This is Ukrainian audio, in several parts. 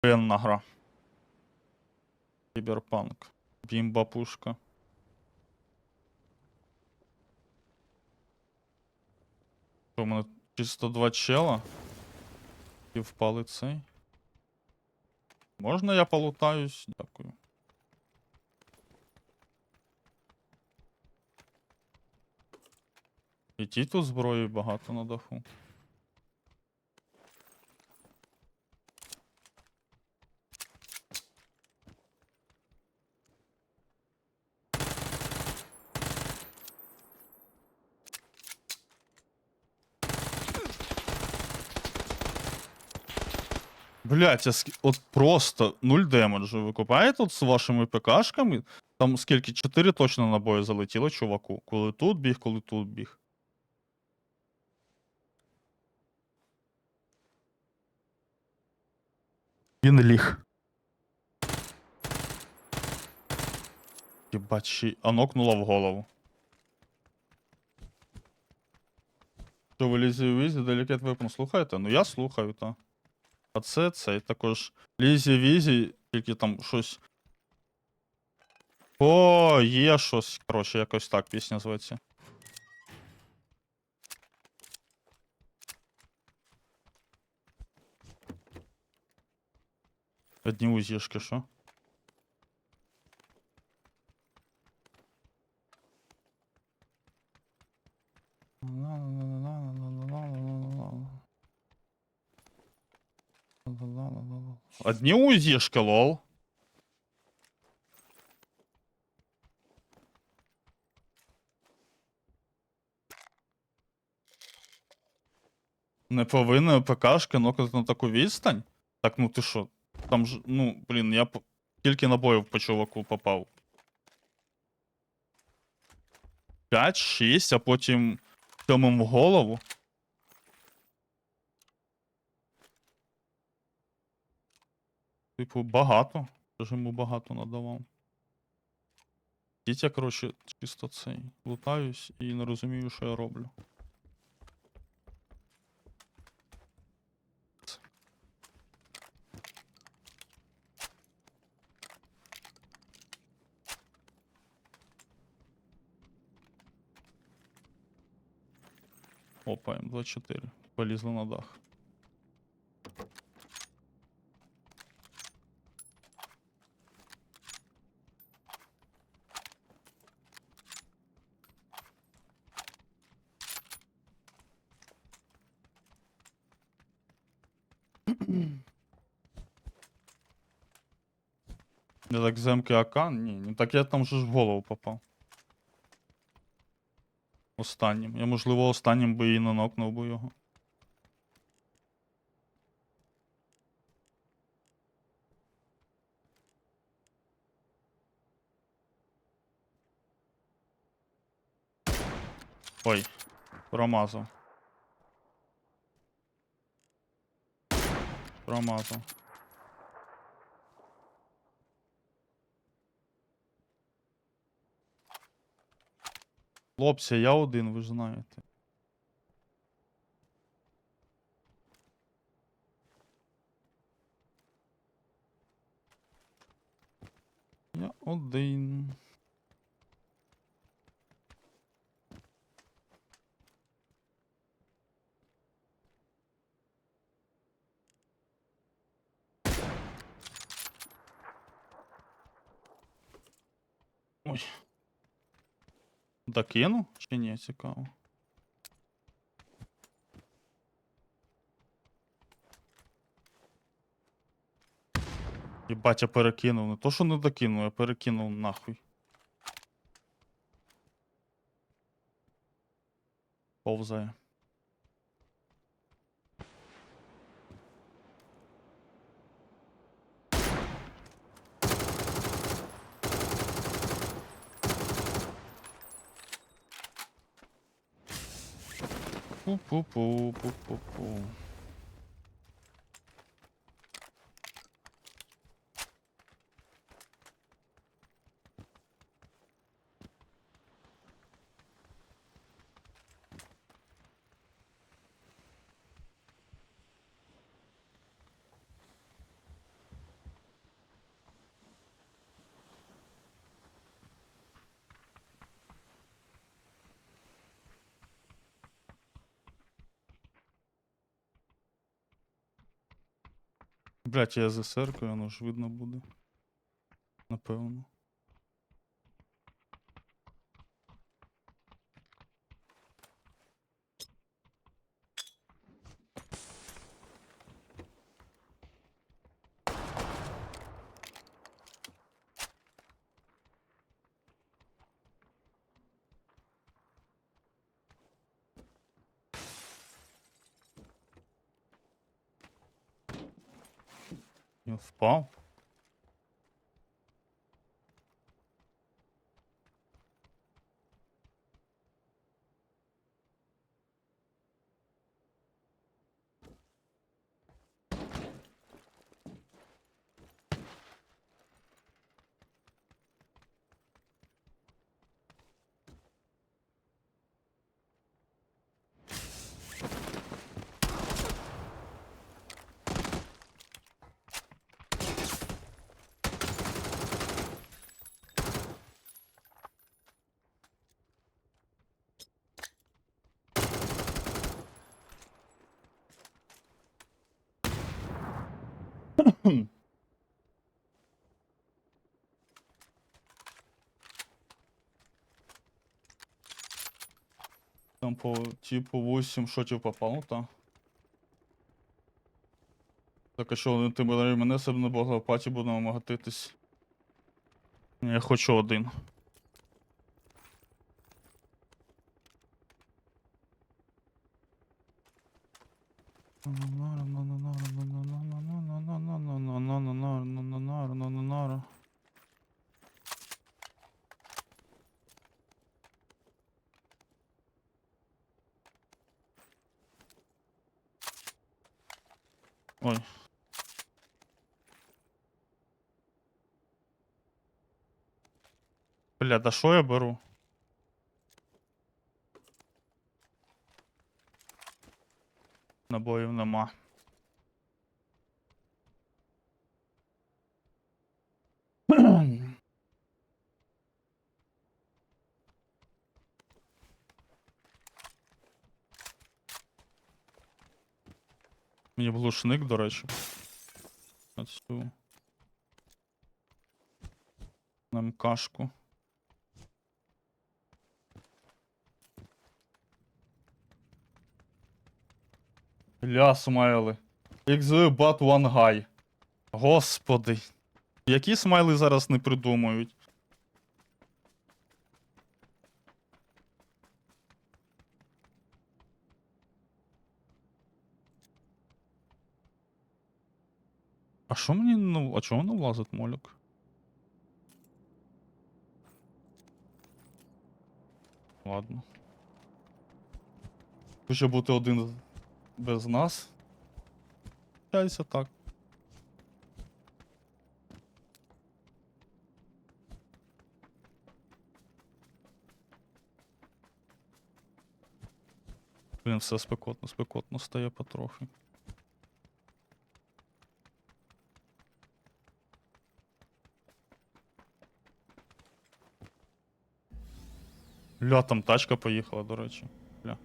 Пенна гра. Кіберпанк. Бімба пушка. Що, у мене чисто два чела. І впали цей. Можна я полутаюсь? Дякую. І ті тут зброї багато на даху. Блять, а ск... от просто нуль демеджу. Ви купаєте тут з вашими ПКшками? Там скільки? Чотири точно набої залетіло, чуваку. Коли тут біг, коли тут біг. Він ліг. Єбать, ще а нокнула в голову. Що ви лізі візі, делікет випн слухаєте? Ну я слухаю, та. А це цей також. Лізі візі, тільки там щось. О, є щось. Коротше, якось так пісня зветься. Одні узішки, що? Одні узішки, лол. Не повинна ПКшка нокати на таку відстань? Так, ну ти що? Там ж, ну, блін, я тільки набоїв по чуваку попав. 5-6, а потім сьомим в голову. Типу, багато. Я ж йому багато надавав. Дітя, коротше, чисто цей. Лутаюсь і не розумію, що я роблю. Опа, М24. Полізли на дах. Я так земки АК? Ні, ну так я там же ж в голову попав. Останнім. Я, можливо, останнім би і нанокнув би його. Ой, промазав. Промазав. Хлопці, я один, ви ж знаєте. Я один. Ой. Докину? Чи ні, цікаво. Єбать, я перекинув. Не то, що не докинув, я перекинув нахуй. Повзає. Пу-пу-пу, пу-пу-пу. Блять, я за серкою, воно ж видно буде. Напевно. Він Там по типу 8 шотів попав, ну та. Так, а що ти мене мене себе не бога в паті будемо магатитись. Я хочу один. Ой. Бля, да що я беру? Набоїв нема. Мені б глушник, до речі. Оцю. На МКшку. Ля, смайли. XV but one guy. Господи. Які смайли зараз не придумають? А що мені, ну, а чого не влазить молік? Ладно. Хоче бути один без нас. Чайся так. Блін, все спекотно, спекотно стає потрохи. Ля, там тачка поїхала, до речі. Ля.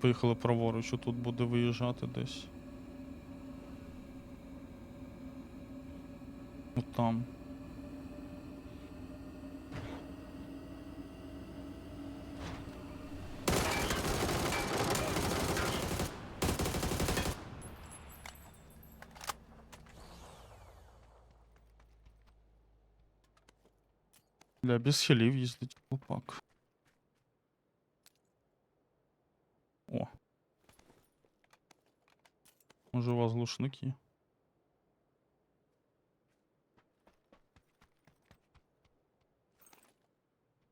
Поїхали праворуч, тут буде виїжджати десь. От. Бля, без хілів їздить хлопак. О. Може у вас глушник є?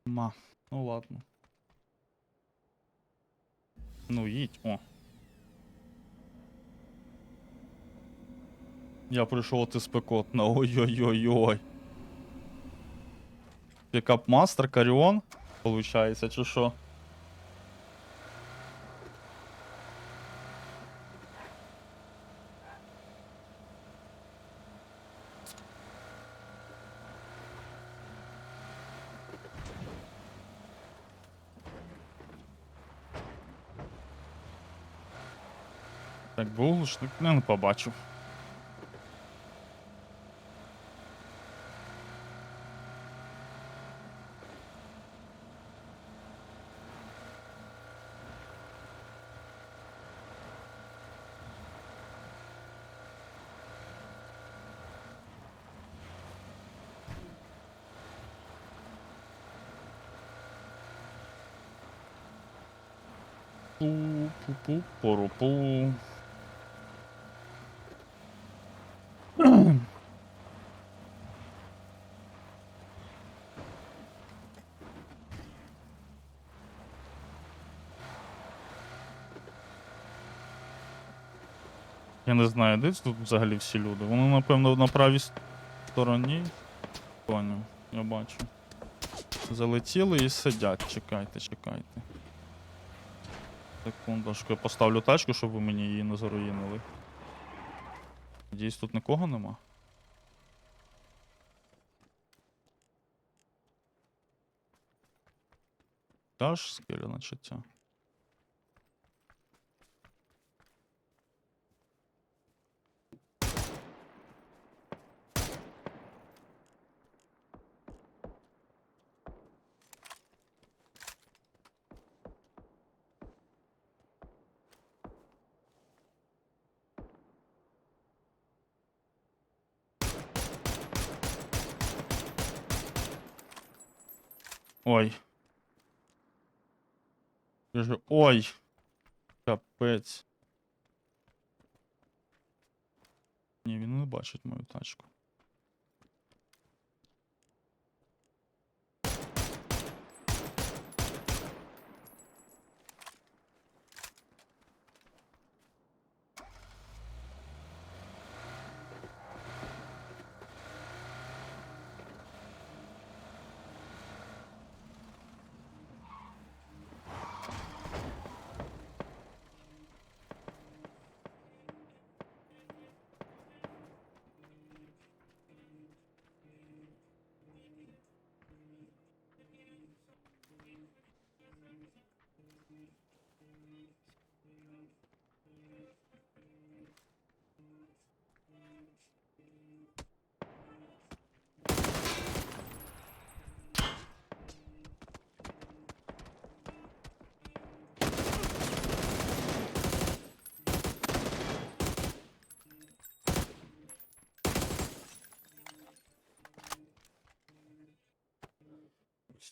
Ма. Ну ладно. Ну їдь, о. Я прийшов ти спекотно. Ой-ой-ой-ой. Пікап Мастер, Каріон, получається, чи що? Так, був глушник, я не побачив. Пу-пу-пу-пору-пу. Я не знаю, де тут взагалі всі люди. Вони, напевно, на правій стороні. Поняв, я бачу. Залетіли і сидять. Чекайте, чекайте. Секундочку, я поставлю тачку, щоб ви мені її не заруїнили. Надіюсь, тут нікого нема. Та ж скеля начаття. Ой. Ой. Капець. Ні, він не бачить мою тачку.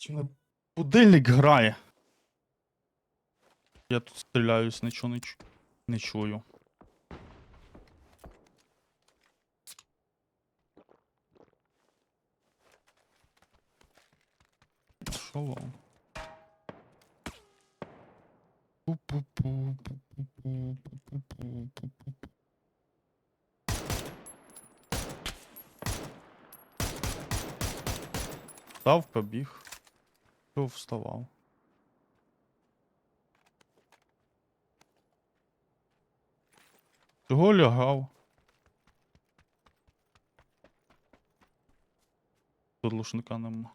Чи мене будильник грає? Я тут стріляюсь, нічого не, чу... не чую. Пу-пу-пу. Встав, побіг. Що вставав? Чого лягав? Тут лушника нема.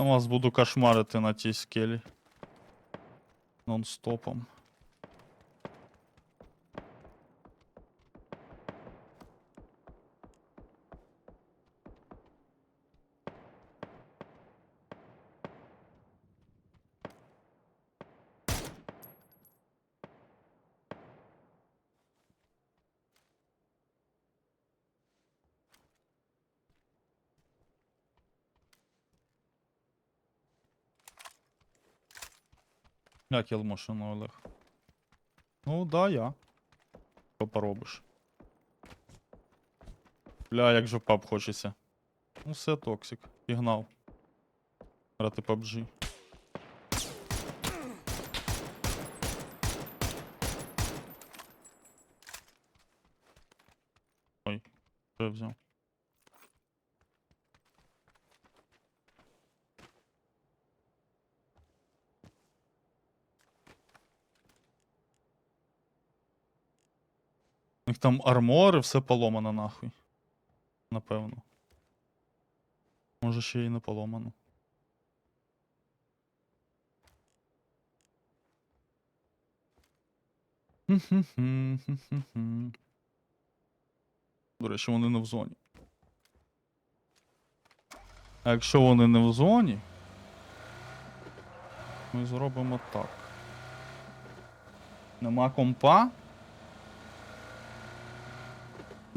Там вас буду кошмарити на тій скелі. Нон-стопом. Як Єлмошин Олег? Ну, да, я. Що поробиш? Бля, як же в паб хочеться. Ну все, токсик. Пігнав. Грати PUBG. Ой, що я взяв? Них там армори, все поломано нахуй. Напевно. Може ще й не поломано. До речі, вони не в зоні. А якщо вони не в зоні, ми зробимо так. Нема компа.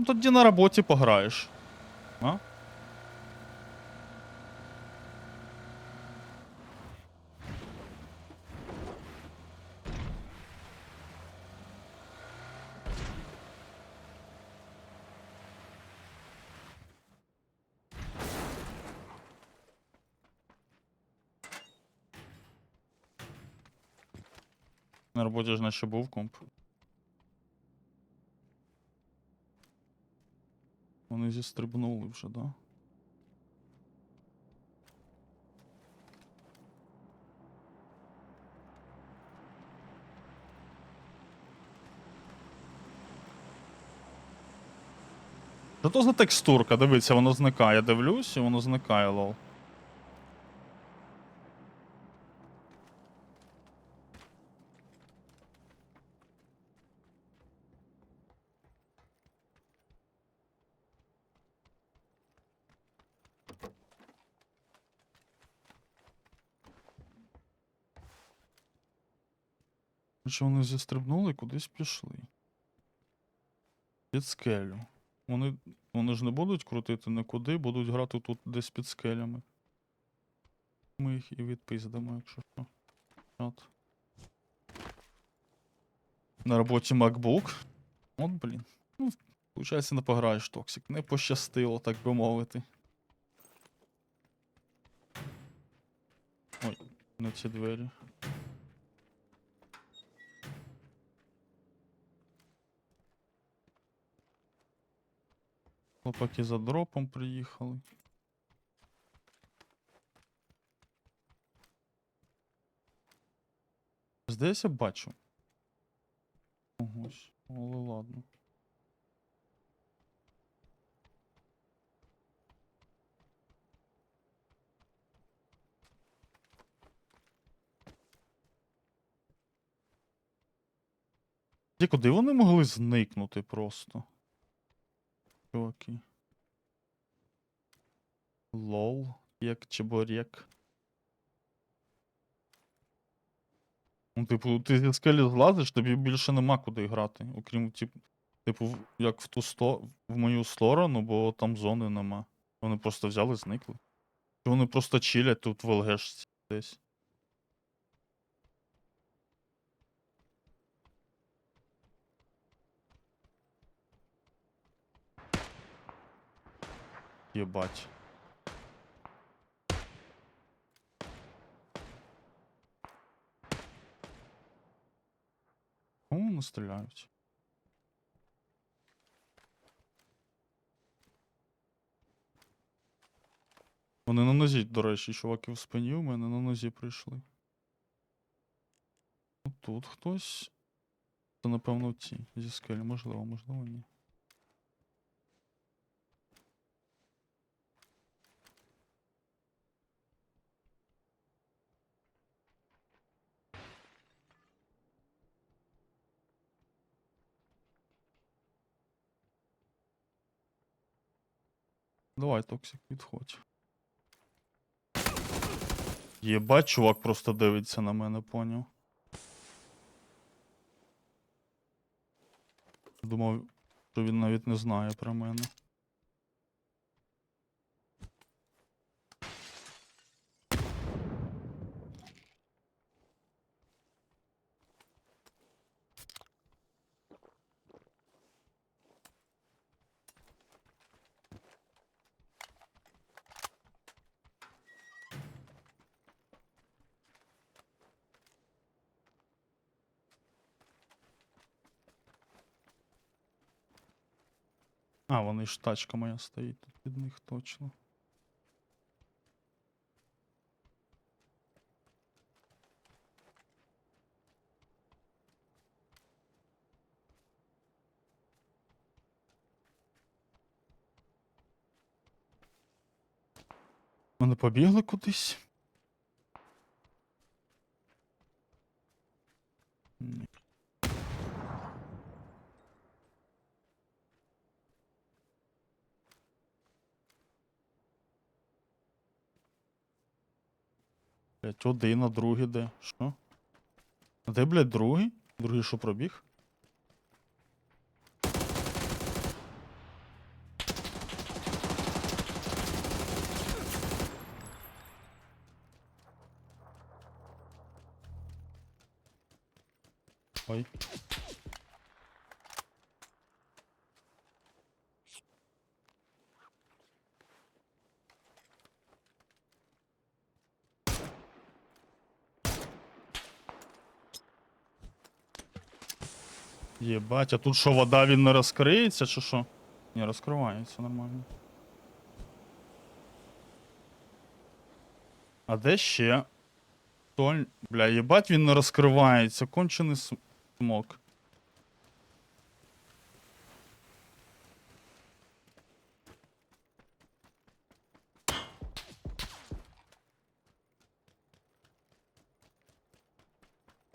Ну тоді на роботі пограєш. А? На роботі ж наче був комп. Вони зістрибнули вже, да? Що то за текстурка? Дивіться, воно зникає. Дивлюсь, і воно зникає, лол. Що вони зістрибнули і кудись пішли. Під скелю. Вони, вони ж не будуть крутити нікуди, будуть грати тут десь під скелями. Ми їх і відпиздимо, якщо що. От. На роботі MacBook. От, блін. Ну, получається, не пограєш токсик. Не пощастило, так би мовити. Ой, не ці двері. Хлопаки за дропом приїхали. Здається, бачу. Ось, але ладно. Ті, Куди вони могли зникнути просто? Чуваки. Лол, як чебурек. Ну, типу, ти зі скелі злазиш, тобі більше нема куди грати. Окрім, типу, як в ту сто... в мою сторону, бо там зони нема. Вони просто взяли, зникли. Вони просто чилять тут в ЛГшці десь. Єбать. Кому вони стріляють? Вони на нозі, до речі, чуваки в спині у мене на нозі прийшли. Тут хтось. Це, напевно, ці зі скелі, можливо, можливо, ні. Давай, токсик, відходь. Єбать, чувак просто дивиться на мене, поняв. Думав, що він навіть не знає про мене. вони ж тачка моя стоїть тут під них точно. Вони побігли кудись. Блять, один, а другий де? Що? А де, блядь, другий? Другий що пробіг? Ой. Єбать, а тут що, вода він не розкриється, чи що? Ні, розкривається нормально. А де ще? Толь... Бля, єбать він не розкривається, кончений см- смок.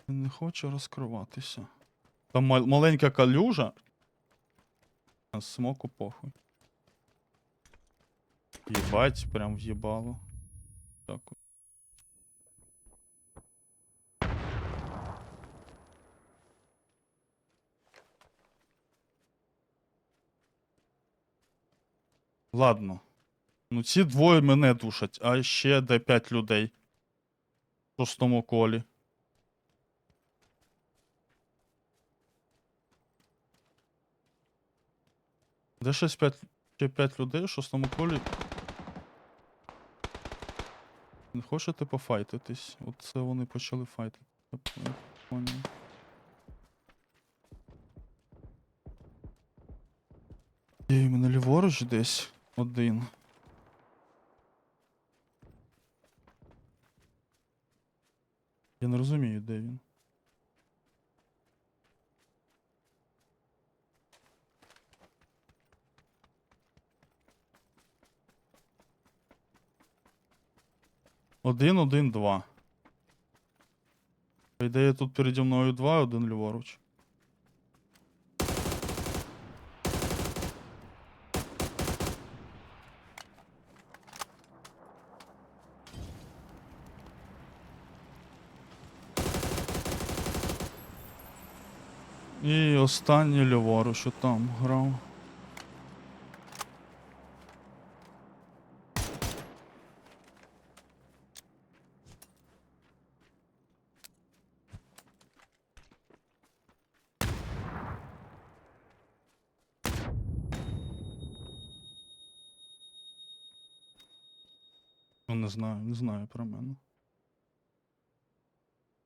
Не хоче розкриватися. Там мал- маленька калюжа. А смоку похуй. Єбать, прям в'їбало. Так. Ладно. Ну ці двоє мене душать, а ще де 5 людей. В шостому колі. Де щось 5, ще 5 людей в шостому колі. Не хочете пофайтитись? От це вони почали файтити. Є, мене ліворуч десь один. Я не розумію, де він. Один, один, два. По ідеї тут переді мною два, один ліворуч. І останній ліворуч, що там грав. Ну, не знаю, не знаю про мене.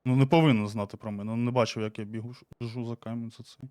Ну, не повинен знати про мене. Не бачив, як я бігу, за камінь за цей.